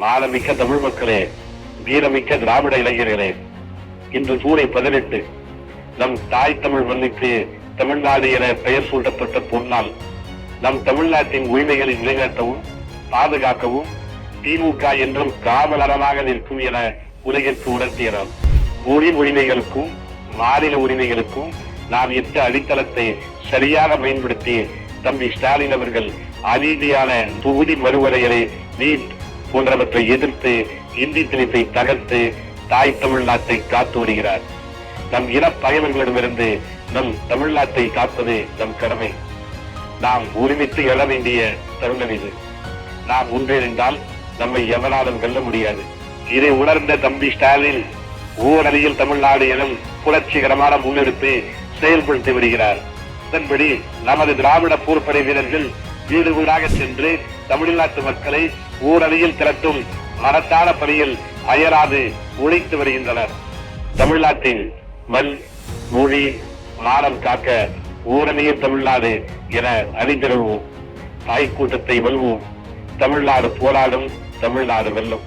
மானமிக்க தமிழ் மக்களே வீரமிக்க திராவிட இளைஞர்களே இன்று ஜூலை பதினெட்டு நம் தாய் தமிழ் மண்ணுக்கு தமிழ்நாடு என பெயர் சூட்டப்பட்ட பொன்னால் நம் தமிழ்நாட்டின் உரிமைகளை நிலைநாட்டவும் பாதுகாக்கவும் திமுக என்றும் காவலரமாக நிற்கும் என உலகிற்கு உணர்த்தியனர் மொழி உரிமைகளுக்கும் மாநில உரிமைகளுக்கும் நாம் இட்ட அடித்தளத்தை சரியாக பயன்படுத்தி தம்பி ஸ்டாலின் அவர்கள் அநீதியான தொகுதி மறுவரையறை நீட் போன்றவற்றை எதிர்த்து இந்தி திணிப்பை தகர்த்து தாய் தமிழ்நாட்டை காத்து வருகிறார். நம் இன பகைவர்களிடமிருந்து நம் தமிழ்நாட்டை காப்பது நம் கடமை. நாம் ஒருமித்து எழ வேண்டிய தருணம் இது. நாம் ஒன்றிணைந்தால் நம்மை எவனாலும் வெல்ல முடியாது. இதை உணர்ந்த தம்பி ஸ்டாலின் ஓரணியில் தமிழ்நாடு எனும் புரட்சிகரமான முன்னெடுப்பை செயல்படுத்தி வருகிறார். அதன்படி நமது திராவிட போர்ப்படை வீரர்கள் வீடு வீடாக சென்று தமிழ்நாட்டு மக்களை ஊரணியில் திரட்டும் மரத்தான பணியில் அயராது உழைத்து வருகின்றனர். தமிழ்நாட்டின் மண் மொழி மானம் காக்க ஊரணிய தமிழ்நாடு என அறிந்திருவோம். தாய் கூட்டத்தை வெல்வோம். தமிழ்நாடு போராடும் தமிழ்நாடு வெல்லும்.